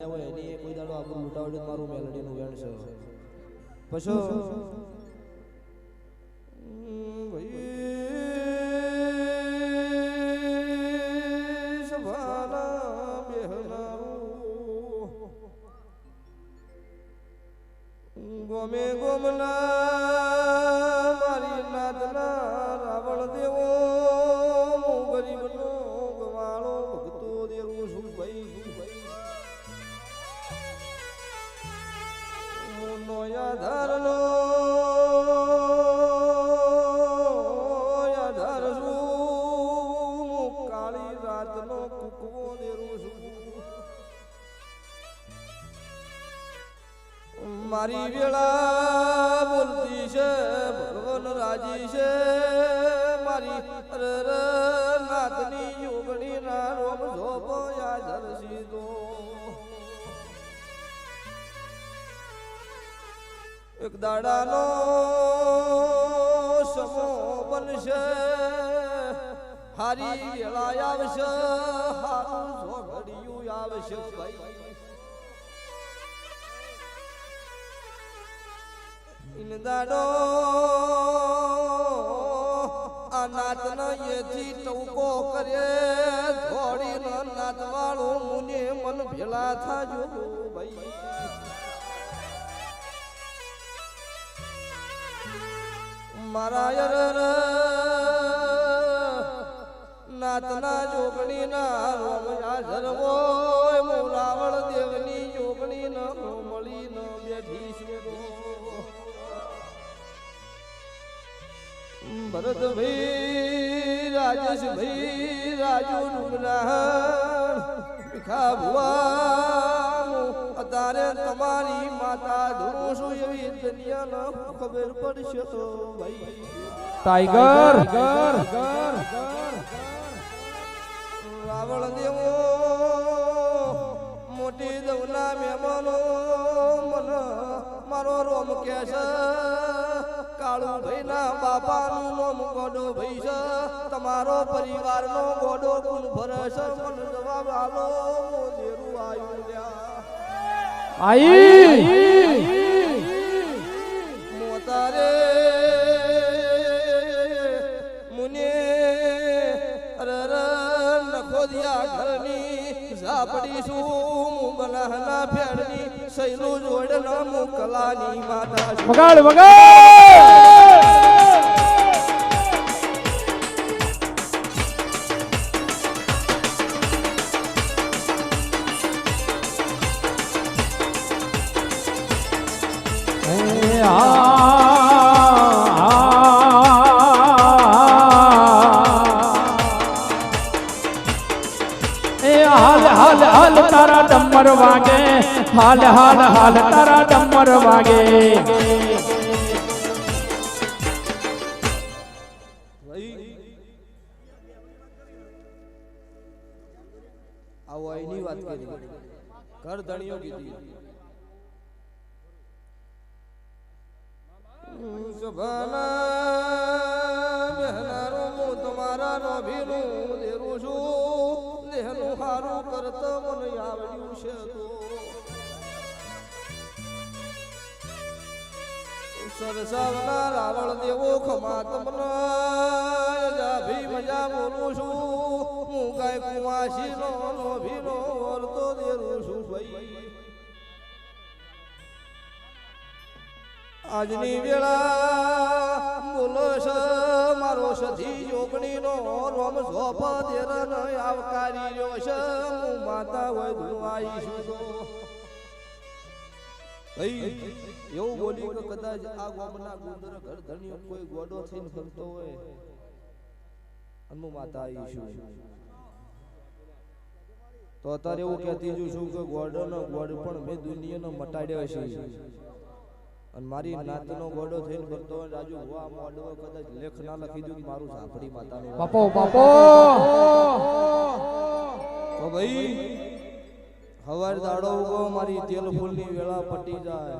હોય એની કોઈ દાડો આપણું લૂંટાવડે મારું મેલડીનું વેણ છે. પછી ગોમે ગોમના નો છું. મારી વેળા બોલતી છે, ભગવાન રાજી છે. મારી નાતની યોગણી ના રોમ ઝોપ એક દાડાનો સમો બનશે. હારી વેળા આવશે, હારું ઝોઘડિયું આવશે ભાઈ. ઇનદાડો આ નાતન એથી ટૂંકો કરે ધોડીનો નાતવાળો મુને મન ભેલા થાજો ભાઈ. મારા યરર નાતના જોગણી ના રોમયા ધરવો રાવણ દેવની જોગણી ન મળી, ન બેઠી ભરતભાઈ, રાજેશભાઈ, રાજુ ભીખા ભુવાનું અત્યારે તમારી માતા છું એવી દુનિયાનો ખબર પડશે તો ભાઈ? ટાઈગર! રાવણ દેવો મોટી દવના મહેમાનો મન મારો રોમ કે છે કાળુ ભાઈ ના બાપાનું નામ ગોડો ભાઈ છે તમારો પરિવારનો ગોડો કુલ ભરે છે મને જવાબ આલો મોજેરું આવ્યું લ્યા આઈ મોતારે મુને અરર નખોદિયા ઘરની ઝાપડી શું બનાહના ફેડની સૈલું જોડના મુકલાની માતા. વગાડ વગાડ ડમર વાગે હાલ હાલ હાલ તારા ડમર વાગે તમારા નભીનું દેરું છું દેહનું હારું કરતો મને આવડ્યું છે તો. સરસાવના રાવણ દેવો ખમા તમને ભી મજા બોલું છું. હું કઈ કુમાસી નો ભીનો વર્તો દેરું છું ભાઈ. આજની વેળા બોલો છે મારો એવું બોલી કે છું. તો અત્યારે એવું કહેતી છું કે ગોડો નો ગોડ પણ મેં દુનિયાનો મટાડ્યો છે. અને મારી નાતનો ગોડો થઈને ફરતો હોય રાજુ હું આ મોડવો કદાચ લેખ ના લખી દઉં મારું ઝાપડી માતાનું. બાપો બાપો! તો ભાઈ હવાર દાડો ઉગો મારી તેલ ફૂલની વેળા પટી જાય.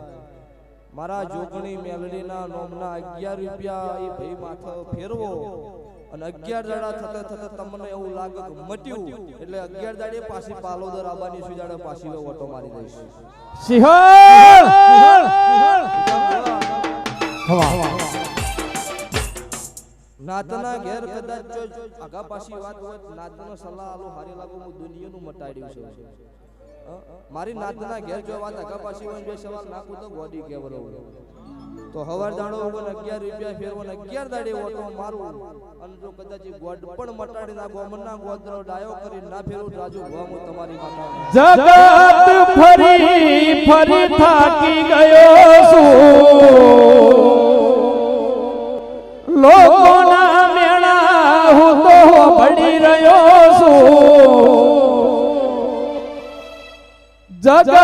મારા જોગણી મેલડીના નોમના અગિયાર રૂપિયા એ ભાઈ માથો ફેરવો. અને અગિયાર દાડા થતા થતા તમને એવું લાગે કે મટ્યું. એટલે અગિયાર દાડે પાછી પાલોદર આબાની સુજાડે પાછી ઓટો મારી દઈશ. સિંહળ નાતના ઘેર કદાચ જો આગા પાછી વાત હોય નાતનો સલાહ આલો હારી લાગુ હું દુનિયાનું મટાડ્યું છે. મારી નાતના ઘેર જો વાત આગા પાછી હોય બે સવાલ નાખું તો ગોડી કેવરો તો હવાર દાણો ઉપર અગિયાર રૂપિયા ફેરવો ને અગિયાર દાડે ઓટો મારું. અને જો કદાચ ગોડ પણ મટાડી નાખો મનના ગોદરો ડાયો કરી, ના ફેરવું રાજુ ભવા તમારી જગત ફરી ફરી થાકી ગયો છું. લોકોના મેળા હું તો પડી રહ્યો છું. જગત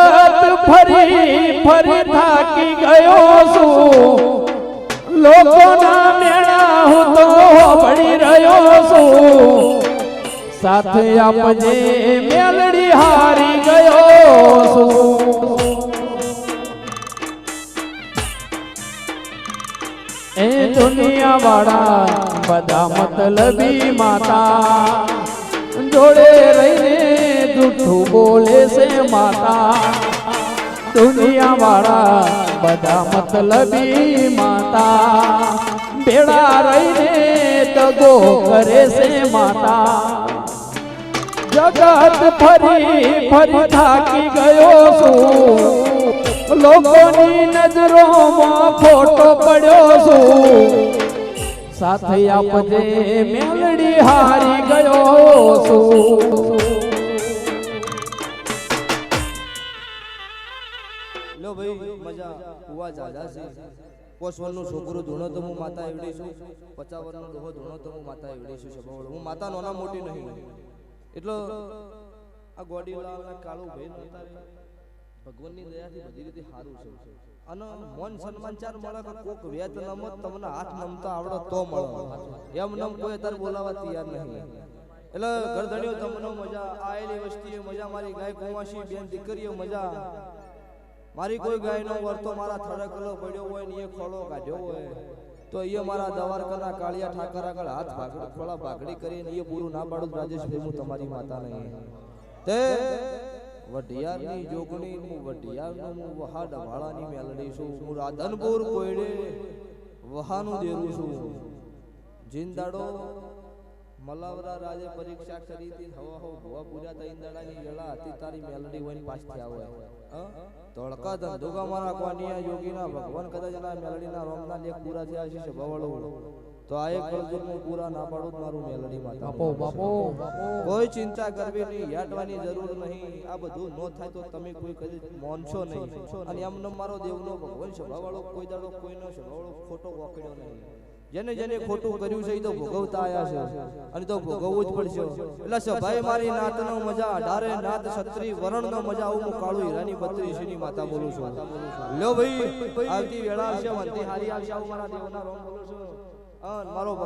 ફરી ફરી થાકી ગયો છું લોકોના મેળા હું તો પડી રહ્યો છું સાથે આપજે મેલડી હારી ગયો છું એ દુનિયા વાળા બધા મતલબી માતા જોડે રહીને જૂઠું બોલે છે માતા દુનિયા વાળા બધા મતલબી માતા. ભેળા રહીને દગો કરે છે માતા. જગત ફરી ફરી થાકી ગયો છું. લોકોની નજરોમાં ફોટો પડ્યો છું. સાથે આપજે મેલડી હારી ગયો છું. ભાઈ, મજા કુવા જાજા છે. તમને હાથ નમતા આવડે તો મળે. એમ નમ કોઈ અત્યારે બોલાવા તૈયાર નહીં. એટલે ગરધણીઓ તમને મજા આયેલી વસ્તીએ મજા મારી ગાય કુંવાસી બેન, દીકરીઓ, મજા. મારી કોઈ ગાયનો વર્તો મારા થરકલો પડ્યો હોય ને એ ખોળો કાઢ્યો હોય. તો એ મારા દવારકાના કાળિયા ઠાકર આગળ હાથ ભાગડી ખોળા ભાગડી કરીને એ પૂરું ના પાડું રાજેશ ભાઈ હું તમારી માતા નહીં તે વઢિયારની જોગણી હું વઢિયારનો હું વહા ડભાળાની મેલડી છું. હું રાધનપુર કોયડે વહાનું દેરું છું. જીંદાડો મલાવરા રાજે પરીક્ષા કરી હતી હવા હો ભવા પૂજા તઈ દાડાની વેળા હતી. તારી મેલડી હોય હોય. હં? ધોળકા ધંધુકા મારા કોનિયા યોગીના. ભગવાન કદાચ ના મેલડીના રોમના લેખ પૂરા થયા છે સભાવાળો. તો આ એક કળજુગનું પૂરા ના પાડું મારું મેલડી માતા. બાપો બાપો. કોઈ ચિંતા કરવી નહીં યાટવાની જરૂર નહીં. આ બધું ન થાય તો તમે કોઈ કદી મોનશો નહીં. અને એમનો મારો દેવનો ભગવાન સભાવાળો કોઈ દાડો કોઈનો સભાવાળો ખોટો વોકડ્યો નહીં. જેને જેને ખોટું કર્યું છે એ તો ભોગવતા આવ્યા છે અને તો ભોગવવું જ પડશે એટલે ભાઈ મારી નાતનો મજા અઢારે નાત છત્રી વરણનો મજા આવું હું કાળુ હીરાની શ્રીની માતા બોલું છું લો ભાઈ આવતી વેળા આવશે વંતી હારી આવશે મારા દેવના રોમ બોલું છું મારો